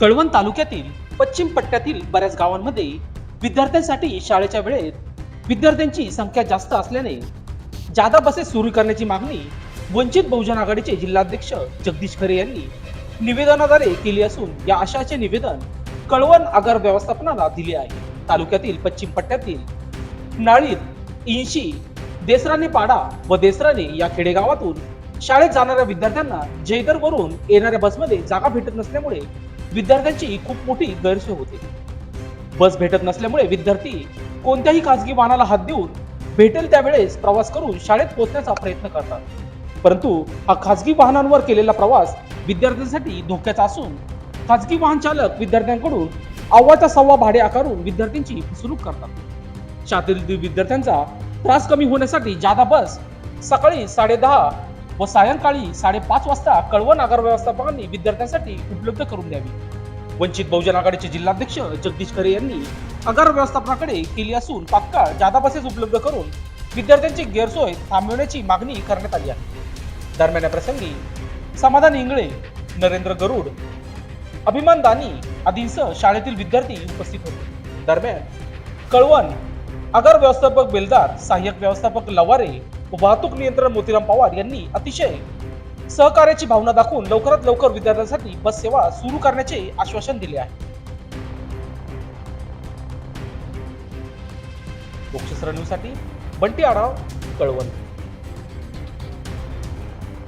कळवण तालुक्यातील पश्चिम पट्ट्यातील बऱ्याच गावांमध्ये विद्यार्थ्यांसाठी शाळेच्या वेळेत विद्यार्थ्यांची संख्या जास्त असल्याने जादा बसेस सुरू करण्याची मागणी वंचित बहुजन आघाडीचे जिल्हाध्यक्ष जगदीश खरे यांनी निवेदनाद्वारे केली असून या आशाचे निवेदन कळवण आगार व्यवस्थापनाला दिले आहे. तालुक्यातील पश्चिम पट्ट्यातील नाळीत इंशी देसराने पाडा व देसराने या खेडेगावातून शाळेत जाणाऱ्या विद्यार्थ्यांना जयदरवरून येणाऱ्या बसमध्ये जागा भेटत नसल्यामुळे विद्यार्थ्यांची खूप मोठी गैरसोय होते. बस भेटत नसल्यामुळे विद्यार्थी कोणत्याही खासगी वाहनाला हात देऊन भेटेल त्यावेळेस प्रवास करून शाळेत पोहोचण्याचा प्रयत्न करतात. परंतु हा खासगी वाहनांवर केलेला प्रवास विद्यार्थ्यांसाठी धोक्याचा असून खासगी वाहन चालक विद्यार्थ्यांकडून अव्वाचा सव्वा भाडे आकारून विद्यार्थ्यांची फसवणूक करतात. शाळेतील विद्यार्थ्यांचा त्रास कमी होण्यासाठी जादा बस सकाळी साडेदहा व सायंकाळी साडेपाच वाजता कळवण आगार व्यवस्थापकांनी विद्यार्थ्यांसाठी उपलब्ध करून द्यावी. वंचित बहुजन आघाडीचे जिल्हाध्यक्ष जगदीश खरे यांनी आगार व्यवस्थापनाकडे केली असून तात्काळ जादा बसेस उपलब्ध करून विद्यार्थ्यांची गैरसोय थांबवण्याची मागणी करण्यात आली आहे. दरम्यान या प्रसंगी समाधान इंगळे नरेंद्र गरुड अभिमान दानी आदींसह शाळेतील विद्यार्थी उपस्थित होते. दरम्यान कळवण आगार व्यवस्थापक बेलदार सहाय्यक व्यवस्थापक लवारे वाहतूक नियंत्रण मोतीराम पवार यांनी अतिशय सहकार्याची भावना दाखवून लवकरात लवकर विद्यार्थ्यांसाठी बस सेवा सुरू करण्याचे आश्वासन दिले आहे. न्यूजसाठी बंटी आढाव कळवण.